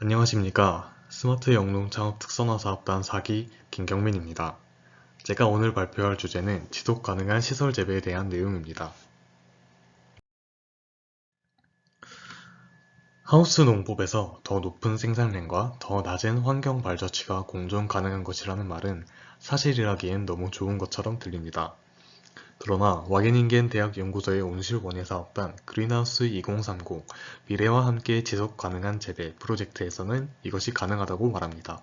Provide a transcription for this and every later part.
안녕하십니까 스마트 영농 창업 특선화 사업단 4기 김경민입니다. 제가 오늘 발표할 주제는 지속 가능한 시설 재배에 대한 내용입니다. 하우스 농법에서 더 높은 생산량과 더 낮은 환경 발자취가 공존 가능한 것이라는 말은 사실이라기엔 너무 좋은 것처럼 들립니다. 그러나 와게닝겐 대학 연구소의 온실원예 사업단 그린하우스 2030 미래와 함께 지속 가능한 재배 프로젝트에서는 이것이 가능하다고 말합니다.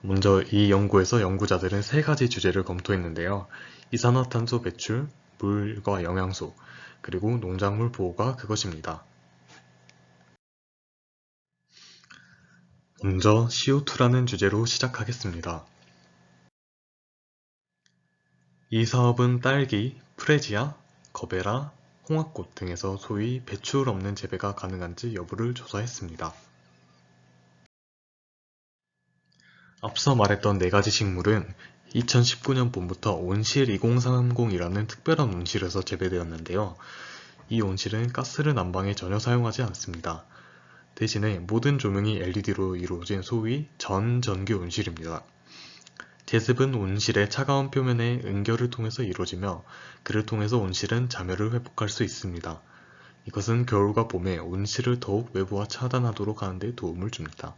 먼저 이 연구에서 연구자들은 세 가지 주제를 검토했는데요. 이산화탄소 배출, 물과 영양소, 그리고 농작물 보호가 그것입니다. 먼저 CO2라는 주제로 시작하겠습니다. 이 사업은 딸기, 프레지아, 거베라, 홍합꽃 등에서 소위 배출 없는 재배가 가능한지 여부를 조사했습니다. 앞서 말했던 네 가지 식물은 2019년 봄부터 온실 2030이라는 특별한 온실에서 재배되었는데요. 이 온실은 가스를 난방에 전혀 사용하지 않습니다. 대신에 모든 조명이 LED로 이루어진 소위 전전기 온실입니다. 제습은 온실의 차가운 표면의 응결을 통해서 이루어지며 그를 통해서 온실은 자멸을 회복할 수 있습니다. 이것은 겨울과 봄에 온실을 더욱 외부와 차단하도록 하는 데 도움을 줍니다.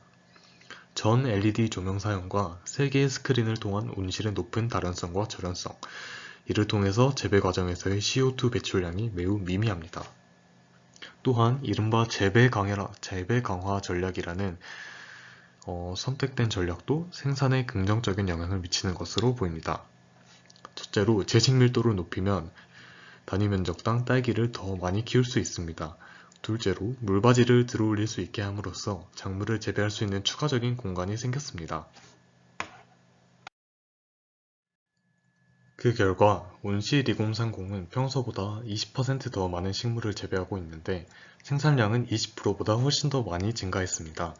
전 LED 조명 사용과 3개의 스크린을 통한 온실의 높은 다련성과 절연성, 이를 통해서 재배 과정에서의 CO2 배출량이 매우 미미합니다. 또한 이른바 재배 강화, 재배 강화 전략이라는 어, 선택된 전략도 생산에 긍정적인 영향을 미치는 것으로 보입니다. 첫째로 재식 밀도를 높이면 단위 면적당 딸기를 더 많이 키울 수 있습니다. 둘째로 물바지를 들어올릴 수 있게 함으로써 작물을 재배할 수 있는 추가적인 공간이 생겼습니다. 그 결과 온시 리곰30은 평소보다 20%더 많은 식물을 재배하고 있는데 생산량은 20%보다 훨씬 더 많이 증가했습니다.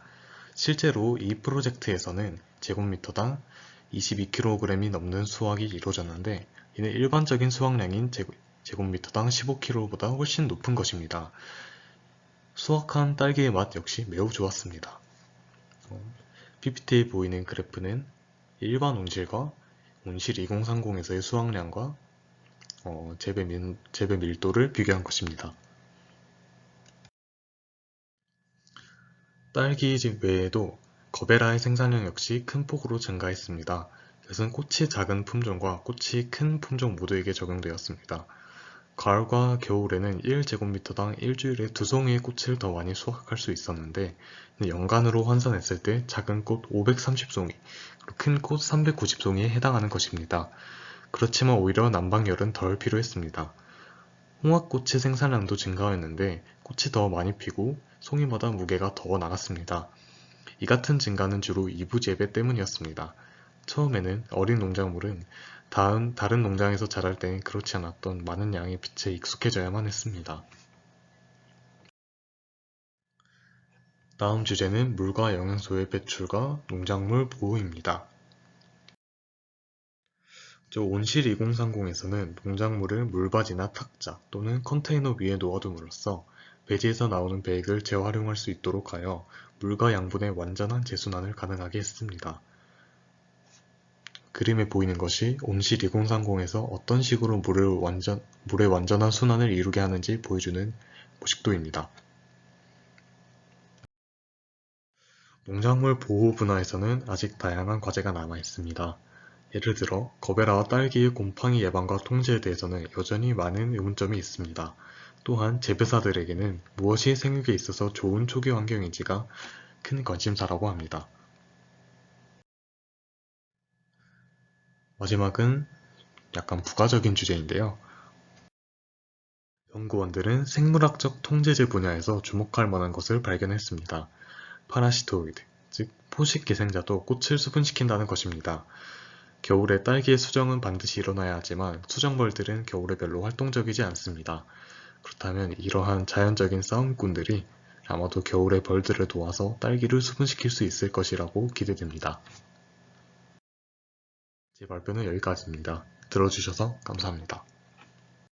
실제로 이 프로젝트에서는 제곱미터당 22kg이 넘는 수확이 이루어졌는데 이는 일반적인 수확량인 제곱미터당 15kg보다 훨씬 높은 것입니다. 수확한 딸기의 맛 역시 매우 좋았습니다. PPT에 보이는 그래프는 일반 온실과 온실 2030에서의 수확량과 어, 재배, 밀, 재배 밀도를 비교한 것입니다. 딸기 외에도 거베라의 생산량 역시 큰 폭으로 증가했습니다. 이것은 꽃이 작은 품종과 꽃이 큰 품종 모두에게 적용되었습니다. 가을과 겨울에는 1제곱미터당 일주일에 두 송이의 꽃을 더 많이 수확할 수 있었는데 연간으로 환산했을 때 작은 꽃 530송이, 큰 꽃 390송이에 해당하는 것입니다. 그렇지만 오히려 난방열은 덜 필요했습니다. 홍합꽃의 생산량도 증가했는데 꽃이 더 많이 피고 송이마다 무게가 더 나갔습니다. 이 같은 증가는 주로 이부 재배 때문이었습니다. 처음에는 어린 농작물은 다음 다른 농장에서 자랄 때는 그렇지 않았던 많은 양의 빛에 익숙해져야만 했습니다. 다음 주제는 물과 영양소의 배출과 농작물 보호입니다. 저 온실 2030에서는 농작물을 물바지나 탁자 또는 컨테이너 위에 놓아둠으로써 배지에서 나오는 배액을 재활용할 수 있도록 하여 물과 양분의 완전한 재순환을 가능하게 했습니다. 그림에 보이는 것이 온실 2030에서 어떤 식으로 물을 완전, 물의 완전한 순환을 이루게 하는지 보여주는 모식도입니다. 농작물 보호 분야에서는 아직 다양한 과제가 남아 있습니다. 예를 들어 거베라와 딸기의 곰팡이 예방과 통제에 대해서는 여전히 많은 의문점이 있습니다. 또한 재배사들에게는 무엇이 생육에 있어서 좋은 초기 환경인지가 큰 관심사라고 합니다. 마지막은 약간 부가적인 주제인데요. 연구원들은 생물학적 통제제 분야에서 주목할 만한 것을 발견했습니다. 파라시토이드, 즉 포식 기생자도 꽃을 수분시킨다는 것입니다. 겨울에 딸기의 수정은 반드시 일어나야 하지만 수정벌들은 겨울에 별로 활동적이지 않습니다. 그렇다면 이러한 자연적인 싸움꾼들이 아마도 겨울에 벌들을 도와서 딸기를 수분시킬 수 있을 것이라고 기대됩니다. 제 발표는 여기까지입니다. 들어주셔서 감사합니다.